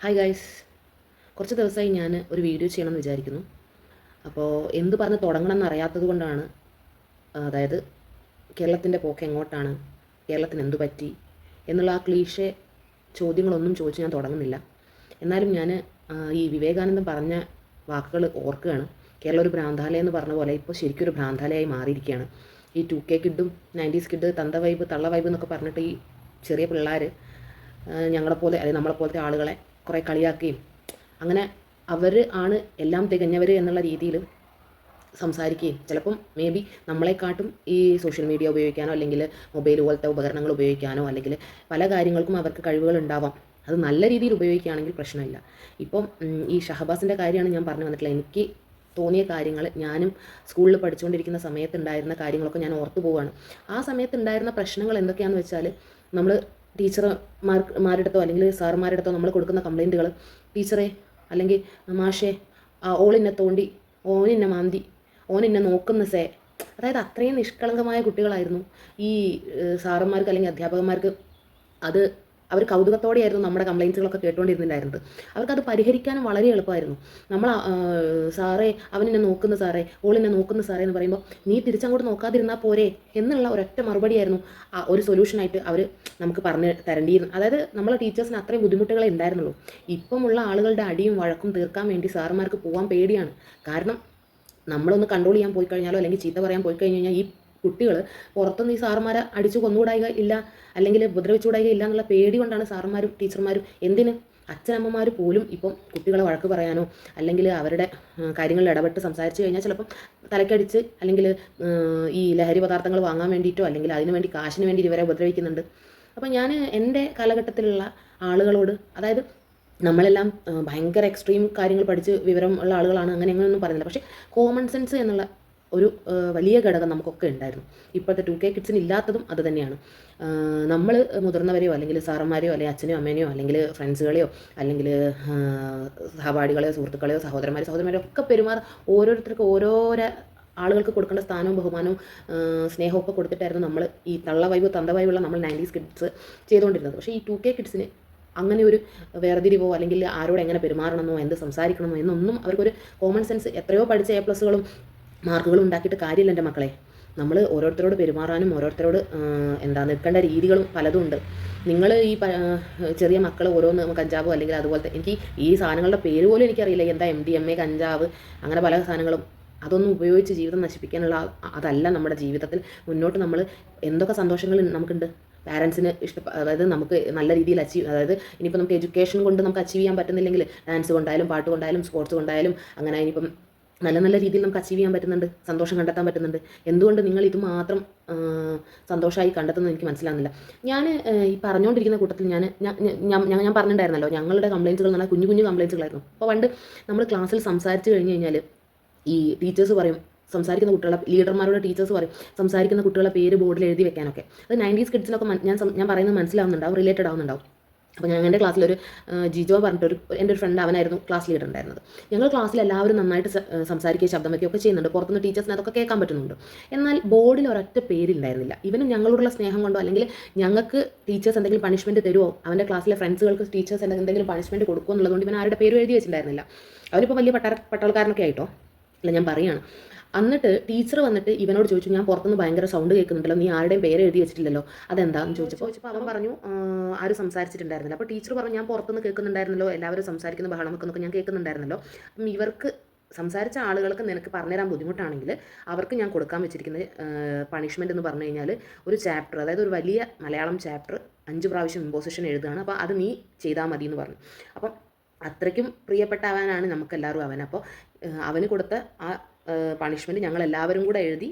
Hi guys കുറച്ച് ദിവസമായി ഞാൻ ഒരു വീഡിയോ ചെയ്യണമെന്ന് വിചാരിക്കുന്നു. അപ്പോൾ എന്ത് പറഞ്ഞ് തുടങ്ങണം എന്നറിയാത്തത് കൊണ്ടാണ് അതായത് കേരളത്തിന്റെ പോക്ക് എങ്ങോട്ടാണ് കേരളത്തിന് എന്തു പറ്റി എന്നുള്ള ആ ക്ലീഷെ ചോദ്യങ്ങളൊന്നും ചോദിച്ച് ഞാൻ തുടങ്ങുന്നില്ല. എന്നാലും ഞാൻ ഈ വിവേകാനന്ദൻ പറഞ്ഞ വാക്കുകൾ ഓർക്കുകയാണ്. കേരള ഒരു ഭ്രാന്താലയം എന്ന് പറഞ്ഞ പോലെ ഇപ്പോൾ ശരിക്കും ഒരു ഭ്രാന്താലയമായി മാറിയിരിക്കുകയാണ്. ഈ ടു കെ കിഡും നയന്റീസ് കിഡ് തന്ത വൈബ് തള്ള വൈബ് എന്നൊക്കെ പറഞ്ഞിട്ട് ഈ ചെറിയ പിള്ളേർ ഞങ്ങളെപ്പോലെ അല്ലെങ്കിൽ നമ്മളെപ്പോലത്തെ ആളുകളെ കുറേ കളിയാക്കുകയും അങ്ങനെ അവർ ആണ് എല്ലാം തികഞ്ഞവർ എന്നുള്ള രീതിയിൽ സംസാരിക്കുകയും. ചിലപ്പം മേ ബി നമ്മളെക്കാട്ടും ഈ സോഷ്യൽ മീഡിയ ഉപയോഗിക്കാനോ അല്ലെങ്കിൽ മൊബൈൽ പോലത്തെ ഉപകരണങ്ങൾ ഉപയോഗിക്കാനോ അല്ലെങ്കിൽ പല കാര്യങ്ങൾക്കും അവർക്ക് കഴിവുകൾ ഉണ്ടാവാം. അത് നല്ല രീതിയിൽ ഉപയോഗിക്കുകയാണെങ്കിൽ പ്രശ്നമില്ല. ഇപ്പം ഈ ഷഹബാസിന്റെ കാര്യമാണ് ഞാൻ പറഞ്ഞു വന്നിട്ടുള്ളത്. എനിക്ക് തോന്നിയ കാര്യങ്ങൾ ഞാനും സ്കൂളിൽ പഠിച്ചുകൊണ്ടിരിക്കുന്ന സമയത്ത് ഉണ്ടായിരുന്ന കാര്യങ്ങളൊക്കെ ഞാൻ ഓർത്തു പോവുകയാണ്. ആ സമയത്ത് ഉണ്ടായിരുന്ന പ്രശ്നങ്ങൾ എന്തൊക്കെയാണെന്ന് വെച്ചാൽ നമ്മൾ ടീച്ചർമാർ മാരുടെ അല്ലെങ്കിൽ സാറുമാരുടെ അടുത്തോ നമ്മൾ കൊടുക്കുന്ന കംപ്ലൈന്റുകൾ. ടീച്ചറെ അല്ലെങ്കിൽ മാഷെ ആ, ഓളിന്നെ തോണ്ടി ഓനിന്നെ മാന്തി ഓനിന്നെ നോക്കുന്ന സേ. അതായത് അത്രയും നിഷ്കളങ്കമായ കുട്ടികളായിരുന്നു ഈ സാറന്മാർക്ക് അല്ലെങ്കിൽ അധ്യാപകന്മാർക്ക് അത് അവർ കൗതുകത്തോടെയായിരുന്നു നമ്മുടെ കംപ്ലയിൻസുകളൊക്കെ കേട്ടുകൊണ്ടിരുന്നുണ്ടായിരുന്നത് അവർക്കത് പരിഹരിക്കാനും വളരെ എളുപ്പമായിരുന്നു. നമ്മൾ സാറേ അവനെന്നെ നോക്കുന്ന സാറേ ഓളിനെ നോക്കുന്ന സാറേ എന്ന് പറയുമ്പോൾ നീ തിരിച്ചങ്ങോട്ട് നോക്കാതിരുന്നാൽ പോരെ എന്നുള്ള ഒരൊറ്റ മറുപടിയായിരുന്നു ഒരു സൊല്യൂഷനായിട്ട് അവർ നമുക്ക് പറഞ്ഞ് തരേണ്ടിയിരുന്നു അതായത് നമ്മളെ ടീച്ചേഴ്സിന് അത്രയും ബുദ്ധിമുട്ടുകളെ ഉണ്ടായിരുന്നുള്ളൂ. ഇപ്പമുള്ള ആളുകളുടെ അടിയും വഴക്കും തീർക്കാൻ വേണ്ടി സാറുമാർക്ക് പോകാൻ പേടിയാണ്. കാരണം നമ്മളൊന്ന് കൺട്രോൾ ചെയ്യാൻ പോയി കഴിഞ്ഞാലോ അല്ലെങ്കിൽ ചീത്ത പറയാൻ പോയി കഴിഞ്ഞ് കഴിഞ്ഞാൽ ഈ കുട്ടികൾ പുറത്തുനിന്ന് ഈ സാറുമാരെ അടിച്ചു കൊന്നുകൂടായിക ഇല്ല അല്ലെങ്കിൽ ഉപദ്രവിച്ചുകൂടായിക ഇല്ല എന്നുള്ള പേടി കൊണ്ടാണ് സാറുമാരും ടീച്ചർമാരും എന്തിന് അച്ഛനമ്മമാർ പോലും ഇപ്പം കുട്ടികളെ വഴക്ക് പറയാനോ അല്ലെങ്കിൽ അവരുടെ കാര്യങ്ങളിൽ ഇടപെട്ട് സംസാരിച്ച് കഴിഞ്ഞാൽ ചിലപ്പം തലക്കടിച്ച് അല്ലെങ്കിൽ ഈ ലഹരി പദാർത്ഥങ്ങൾ വാങ്ങാൻ വേണ്ടിയിട്ടോ അല്ലെങ്കിൽ അതിനു വേണ്ടി കാശിന് വേണ്ടി ഇവരെ ഉപദ്രവിക്കുന്നുണ്ട്. അപ്പം ഞാൻ എന്റെ കാലഘട്ടത്തിലുള്ള ആളുകളോട് അതായത് നമ്മളെല്ലാം ഭയങ്കര എക്സ്ട്രീം കാര്യങ്ങൾ പഠിച്ച് വിവരം ഉള്ള ആളുകളാണ് അങ്ങനെ അങ്ങനെയൊന്നും പറയുന്നില്ല പക്ഷേ കോമൺ സെൻസ് എന്നുള്ള ഒരു വലിയ ഘടകം നമുക്കൊക്കെ ഉണ്ടായിരുന്നു. ഇപ്പോഴത്തെ ടു കെ കിഡ്സിന് ഇല്ലാത്തതും അത് തന്നെയാണ്. നമ്മൾ മുതിർന്നവരെയോ അല്ലെങ്കിൽ സാറന്മാരെയോ അല്ലെങ്കിൽ അച്ഛനെയോ അമ്മേനെയോ അല്ലെങ്കിൽ ഫ്രണ്ട്സുകളെയോ അല്ലെങ്കിൽ സഹപാഠികളെയോ സുഹൃത്തുക്കളെയോ സഹോദരന്മാരെയോ സഹോദരന്മാരെയോ ഒക്കെ പെരുമാറും ഓരോരുത്തർക്ക് ഓരോരോ ആളുകൾക്ക് കൊടുക്കേണ്ട സ്ഥാനവും ബഹുമാനവും സ്നേഹവും ഒക്കെ കൊടുത്തിട്ടായിരുന്നു നമ്മൾ ഈ തള്ള വൈബ് തന്ത വൈബുള്ള നമ്മൾ നയന്റീസ് കിഡ്സ് ചെയ്തുകൊണ്ടിരുന്നത്. പക്ഷേ ഈ ടു കെ കിഡ്സിന് അങ്ങനെ ഒരു വേർതിരിവോ അല്ലെങ്കിൽ ആരോട് എങ്ങനെ പെരുമാറണമെന്നോ എന്ത് സംസാരിക്കണമെന്നോ എന്നൊന്നും അവർക്കൊരു കോമൺ സെൻസ് എത്രയോ പഠിച്ച എ പ്ലസുകളും മാർക്കുകളും ഉണ്ടാക്കിയിട്ട് കാര്യമില്ല എന്റെ മക്കളെ. നമ്മൾ ഓരോരുത്തരോട് പെരുമാറാനും ഓരോരുത്തരോട് എന്താ നിൽക്കേണ്ട രീതികളും പലതും ഉണ്ട്. നിങ്ങൾ ഈ ചെറിയ മക്കൾ ഓരോന്ന് കഞ്ചാവോ അല്ലെങ്കിൽ അതുപോലത്തെ എനിക്ക് ഈ സാധനങ്ങളുടെ പേര് പോലും എനിക്കറിയില്ല. എന്താ എം ഡി എം എ കഞ്ചാവ് അങ്ങനെ പല സാധനങ്ങളും. അതൊന്നും ഉപയോഗിച്ച് ജീവിതം നശിപ്പിക്കാനുള്ള അതല്ല നമ്മുടെ ജീവിതത്തിൽ മുന്നോട്ട് നമ്മൾ എന്തൊക്കെ സന്തോഷങ്ങൾ നമുക്കുണ്ട്. പാരൻസിന് ഇഷ്ട അതായത് നമുക്ക് നല്ല രീതിയിൽ അച്ചീവ് അതായത് ഇനിയിപ്പോൾ നമുക്ക് എഡ്യൂക്കേഷൻ കൊണ്ട് നമുക്ക് അച്ചീവ് ചെയ്യാൻ പറ്റുന്നില്ലെങ്കിൽ ഡാൻസ് കൊണ്ടായാലും പാട്ട് കൊണ്ടായാലും സ്പോർട്സ് കൊണ്ടായാലും അങ്ങനെ ഇനിയിപ്പം നല്ല നല്ല രീതിയിൽ നമുക്ക് അച്ചീവ് ചെയ്യാൻ പറ്റുന്നുണ്ട് സന്തോഷം കണ്ടെത്താൻ പറ്റുന്നുണ്ട്. എന്തുകൊണ്ട് നിങ്ങൾ ഇത് മാത്രം സന്തോഷമായി കണ്ടെത്തുന്നത് എനിക്ക് മനസ്സിലാകുന്നില്ല ഞാൻ ഈ പറഞ്ഞുകൊണ്ടിരിക്കുന്ന കൂട്ടത്തിൽ ഞാൻ ഞാൻ ഞാൻ പറഞ്ഞിട്ടുണ്ടായിരുന്നല്ലോ ഞങ്ങളുടെ കംപ്ലയിൻസുകൾ പറഞ്ഞാൽ കുഞ്ഞു കുഞ്ഞു കംപ്ലയിൻസുകളായിരുന്നു അപ്പോൾ പണ്ട് നമ്മൾ ക്ലാസ്സിൽ സംസാരിച്ച് കഴിഞ്ഞ് കഴിഞ്ഞാൽ ഈ ടീച്ചേഴ്സ് പറയും സംസാരിക്കുന്ന കുട്ടികളെ ലീഡർമാരുടെ ടീച്ചേഴ്സ് പറയും സംസാരിക്കുന്ന കുട്ടികളെ പേര് ബോർഡിൽ എഴുതി വെക്കാനൊക്കെ. അത് നയന്റീസ് കിഡ്സിനൊക്കെ ഞാൻ ഞാൻ പറയുന്നത് മനസ്സിലാവുന്നുണ്ടാവും റിലേറ്റഡ് ആവുന്നുണ്ടാവും. അപ്പോൾ ഞാൻ എന്റെ ക്ലാസ്സിലൊരു ജിജോ പറഞ്ഞിട്ടൊരു എന്റെ ഒരു ഫ്രണ്ട് അവനായിരുന്നു ക്ലാസ് ലീഡർ ഉണ്ടായിരുന്നത്. ഞങ്ങൾ ക്ലാസ്സിൽ എല്ലാവരും നന്നായിട്ട് സംസാരിക്കുക ശബ്ദം വയ്ക്കുകയൊക്കെ ചെയ്യുന്നുണ്ട്. പുറത്തുനിന്ന് ടീച്ചേഴ്സിന് അതൊക്കെ കേൾക്കാൻ പറ്റുന്നുണ്ട്. എന്നാൽ ബോർഡിൽ ഒരൊറ്റ പേരില്ലായിരുന്നില്ല. ഇവനും ഞങ്ങളോടുള്ള സ്നേഹം കൊണ്ടോ അല്ലെങ്കിൽ ഞങ്ങൾക്ക് ടീച്ചേഴ്സ് എന്തെങ്കിലും പണിഷ്മെന്റ് തരുമോ അവന്റെ ക്ലാസ്സിലെ ഫ്രണ്ട്സുകൾക്ക് ടീച്ചേഴ്സ് എന്തെങ്കിലും പണിഷ്മെന്റ് കൊടുക്കുമോ എന്നുള്ളതുകൊണ്ട് ഇവൻ ആരുടെ പേര് എഴുതി വെച്ചിട്ടുണ്ടായിരുന്നില്ല. അവരിപ്പോൾ വലിയ പട്ടാള പട്ടാൾക്കാരനൊക്കെ ആയിട്ടോ? അല്ല ഞാൻ പറയാണ്. എന്നിട്ട് ടീച്ചർ വന്നിട്ട് ഇവനോട് ചോദിച്ചു ഞാൻ പുറത്തുനിന്ന് ഭയങ്കര സൗണ്ട് കേൾക്കുന്നുണ്ടല്ലോ നീ ആരുടെയും പേര് എഴുതി വെച്ചിട്ടില്ലല്ലോ അതെന്താന്ന് ചോദിച്ചപ്പോൾ ചോദിച്ചപ്പോൾ അവൻ പറഞ്ഞു ആര് സംസാരിച്ചിട്ടുണ്ടായിരുന്നില്ല. അപ്പോൾ ടീച്ചർ പറഞ്ഞു ഞാൻ പുറത്തുനിന്ന് കേൾക്കുന്നുണ്ടായിരുന്നല്ലോ എല്ലാവരും സംസാരിക്കുന്ന ബഹളം വെക്കുന്നൊക്കെ ഞാൻ കേൾക്കുന്നുണ്ടായിരുന്നല്ലോ. അപ്പം ഇവർക്ക് സംസാരിച്ച ആളുകൾക്ക് നിനക്ക് പറഞ്ഞുതരാൻ ബുദ്ധിമുട്ടാണെങ്കിൽ അവർക്ക് ഞാൻ കൊടുക്കാൻ വെച്ചിരിക്കുന്ന പണിഷ്മെന്റ് എന്ന് പറഞ്ഞു കഴിഞ്ഞാൽ ഒരു ചാപ്റ്റർ അതായത് ഒരു വലിയ മലയാളം ചാപ്റ്റർ അഞ്ച് പ്രാവശ്യം ഇമ്പോസിഷൻ എഴുതുകയാണ്. അപ്പോൾ അത് നീ ചെയ്താൽ മതി എന്ന് പറഞ്ഞു. അപ്പം അത്രയ്ക്കും പ്രിയപ്പെട്ട അവനാണ് നമുക്കെല്ലാവരും അവൻ. അപ്പോൾ അവന് കൊടുത്ത ആ പണിഷ്മെന്റ് ഞങ്ങൾ എല്ലാവരും കൂടെ എഴുതി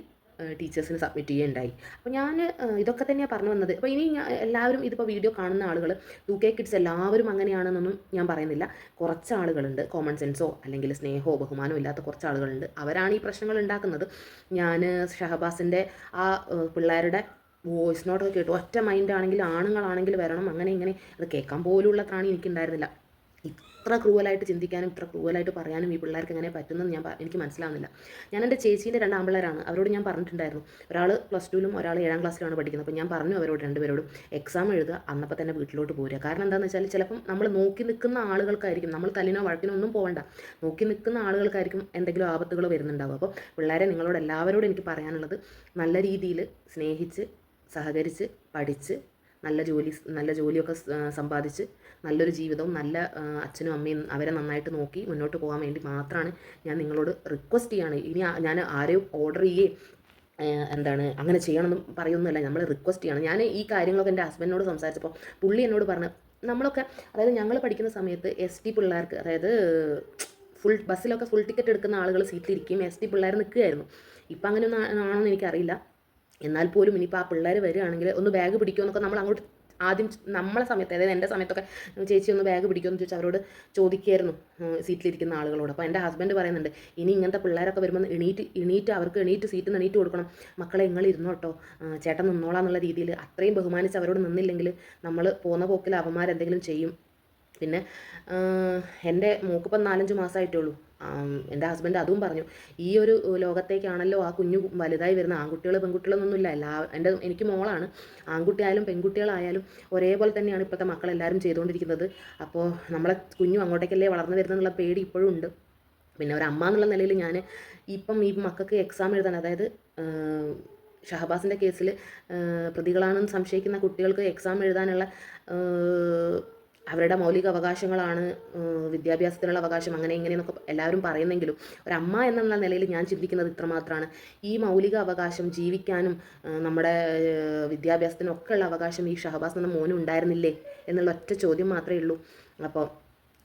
ടീച്ചേഴ്സിന് സബ്മിറ്റ് ചെയ്യുകയുണ്ടായി. അപ്പോൾ ഞാൻ ഇതൊക്കെ തന്നെയാണ് പറഞ്ഞു വന്നത്. അപ്പോൾ ഇനി എല്ലാവരും ഇതിപ്പോൾ വീഡിയോ കാണുന്ന ആളുകൾ ടു കെ കിഡ്സ് എല്ലാവരും അങ്ങനെയാണെന്നൊന്നും ഞാൻ പറയുന്നില്ല. കുറച്ച് ആളുകളുണ്ട് കോമൺ സെൻസോ അല്ലെങ്കിൽ സ്നേഹമോ ബഹുമാനമോ ഇല്ലാത്ത കുറച്ച് ആളുകളുണ്ട്. അവരാണ് ഈ പ്രശ്നങ്ങൾ ഉണ്ടാക്കുന്നത്. ഞാൻ ഷഹബാസിന്റെ ആ പിള്ളേരുടെ വോയിസ് നോട്ടൊക്കെ കേട്ടു. ഒറ്റ മൈൻഡ് ആണെങ്കിൽ ആണുങ്ങളാണെങ്കിൽ വരണം അങ്ങനെ ഇങ്ങനെ. അത് കേൾക്കാൻ പോലുള്ളത്രാണ് എനിക്കുണ്ടായിരുന്നില്ല. ഇത്ര ക്രൂവലായിട്ട് ചിന്തിക്കാനും ഇത്ര ക്രൂവലായിട്ട് പറയാനും ഈ പിള്ളേർക്ക് എങ്ങനെ പറ്റുന്നെന്ന് ഞാൻ എനിക്ക് മനസ്സിലാവുന്നില്ല. ഞാൻ എന്റെ ചേച്ചീന്റെ രണ്ട് ആമ്പിള്ളേരാണ്. അവരോട് ഞാൻ പറഞ്ഞിട്ടുണ്ടായിരുന്നു. ഒരാൾ പ്ലസ് ടുവിലും ഒരാൾ ഏഴാം ക്ലാസ്സിലാണ് പഠിക്കുന്നത്. അപ്പോൾ ഞാൻ പറഞ്ഞു അവരോട് രണ്ടുപേരോടും എക്സാം എഴുതുക അന്നപ്പോൾ തന്നെ വീട്ടിലോട്ട് പോരുക. കാരണം എന്താണെന്ന് വെച്ചാൽ ചിലപ്പം നമ്മൾ നോക്കി നിൽക്കുന്ന ആളുകൾക്കായിരിക്കും നമ്മൾ തല്ലിനോ വഴക്കിനോ ഒന്നും പോകണ്ട. നോക്കി നിൽക്കുന്ന ആളുകൾക്കായിരിക്കും എന്തെങ്കിലും ആപത്തുകൾ വരുന്നുണ്ടാവും അപ്പോൾ പിള്ളേരെ നിങ്ങളോട് എല്ലാവരോടും എനിക്ക് പറയാനുള്ളത് നല്ല രീതിയിൽ സ്നേഹിച്ച് സഹകരിച്ച് പഠിച്ച് നല്ല ജോലി നല്ല ജോലിയൊക്കെ സമ്പാദിച്ച് നല്ലൊരു ജീവിതവും നല്ല അച്ഛനും അമ്മയും അവരെ നന്നായിട്ട് നോക്കി മുന്നോട്ട് പോകാൻ വേണ്ടി മാത്രമാണ് ഞാൻ നിങ്ങളോട് റിക്വസ്റ്റ് ചെയ്യാണ്. ഇനി ഞാൻ ആരെയും ഓർഡർ ചെയ്യേ എന്താണ് അങ്ങനെ ചെയ്യണമെന്നും പറയുന്നതല്ല നമ്മൾ റിക്വസ്റ്റ് ചെയ്യണം. ഞാൻ ഈ കാര്യങ്ങളൊക്കെ എന്റെ ഹസ്ബൻഡിനോട് സംസാരിച്ചപ്പോൾ പുള്ളി എന്നോട് പറഞ്ഞു നമ്മളൊക്കെ അതായത് ഞങ്ങൾ പഠിക്കുന്ന സമയത്ത് എസ് ടി പിള്ളേർക്ക് അതായത് ഫുൾ ബസ്സിലൊക്കെ ഫുൾ ടിക്കറ്റ് എടുക്കുന്ന ആളുകൾ സീറ്റിലിരിക്കുകയും എസ് ടി പിള്ളേർ നിൽക്കുകയായിരുന്നു. ഇപ്പം അങ്ങനെ ഒന്നും എന്ന് എനിക്കറിയില്ല. എന്നാൽ പോലും ഇനിയിപ്പോൾ ആ പിള്ളേർ വരികയാണെങ്കിൽ ഒന്ന് ബാഗ് പിടിക്കുമോ എന്നൊക്കെ നമ്മൾ അങ്ങോട്ട് ആദ്യം നമ്മളെ സമയത്ത് അതായത് എന്റെ സമയത്തൊക്കെ ചേച്ചി ഒന്ന് ബാഗ് പിടിക്കുമെന്ന് ചോദിച്ചാൽ അവരോട് ചോദിക്കുമായിരുന്നു സീറ്റിലിരിക്കുന്ന ആളുകളോട്. അപ്പോൾ എന്റെ ഹസ്ബൻഡ് പറയുന്നുണ്ട് ഇനി ഇങ്ങനത്തെ പിള്ളേരൊക്കെ വരുമ്പോൾ എണീറ്റ് എണീറ്റ് അവർക്ക് എണീറ്റ് സീറ്റ് എണീറ്റ് കൊടുക്കണം. മക്കളെ നിങ്ങൾ ഇരുന്നോ കേട്ടോ ചേട്ടൻ നിന്നോളാം എന്നുള്ള രീതിയിൽ അത്രയും ബഹുമാനിച്ച് അവരോട് നിന്നില്ലെങ്കിൽ നമ്മൾ പോകുന്ന പോക്കിൽ അവന്മാരെന്തെങ്കിലും ചെയ്യും. പിന്നെ എന്റെ മൂക്കിപ്പം നാലഞ്ച് മാസമായിട്ടേ ഉള്ളൂ എന്റെ ഹസ്ബൻഡ് അതും പറഞ്ഞു ഈ ഒരു ലോകത്തേക്കാണല്ലോ ആ കുഞ്ഞു വലുതായി വരുന്ന ആൺകുട്ടികൾ പെൺകുട്ടികളൊന്നുമില്ല. എല്ലാ എന്റെ എനിക്ക് മോളാണ്. ആൺകുട്ടിയായാലും പെൺകുട്ടികളായാലും ഒരേപോലെ തന്നെയാണ് ഇപ്പോഴത്തെ മക്കളെല്ലാവരും ചെയ്തുകൊണ്ടിരിക്കുന്നത്. അപ്പോൾ നമ്മളെ കുഞ്ഞു അങ്ങോട്ടേക്കല്ലേ വളർന്നു വരുന്നതെന്നുള്ള പേടി ഇപ്പോഴും ഉണ്ട്. പിന്നെ ഒരു അമ്മ എന്നുള്ള നിലയിൽ ഞാൻ ഇപ്പം ഈ മക്കൾക്ക് എക്സാം എഴുതാൻ അതായത് ഷഹബാസിന്റെ കേസിൽ പ്രതികളാണെന്ന് സംശയിക്കുന്ന കുട്ടികൾക്ക് എക്സാം എഴുതാനുള്ള അവരുടെ മൗലിക അവകാശങ്ങളാണ് വിദ്യാഭ്യാസത്തിനുള്ള അവകാശം അങ്ങനെ ഇങ്ങനെയെന്നൊക്കെ എല്ലാവരും പറയുന്നെങ്കിലും ഒരമ്മ എന്നുള്ള നിലയിൽ ഞാൻ ചിന്തിക്കുന്നത് ഇത്രമാത്രമാണ്. ഈ മൗലിക അവകാശം ജീവിക്കാനും നമ്മുടെ വിദ്യാഭ്യാസത്തിനൊക്കെ ഒക്കെ ഉള്ള അവകാശം ഈ ഷഹബാസ് എന്ന മോനും ഉണ്ടായിരുന്നില്ലേ എന്നുള്ള ഒറ്റ ചോദ്യം മാത്രമേ ഉള്ളൂ. അപ്പോൾ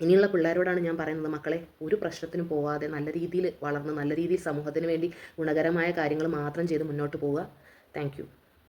ഇനിയുള്ള പിള്ളേരോടാണ് ഞാൻ പറയുന്നത് മക്കളെ ഒരു പ്രശ്നത്തിനും പോവാതെ നല്ല രീതിയിൽ വളർന്ന് നല്ല രീതിയിൽ സമൂഹത്തിന് വേണ്ടി ഗുണകരമായ കാര്യങ്ങൾ മാത്രം ചെയ്ത് മുന്നോട്ട് പോവുക. താങ്ക്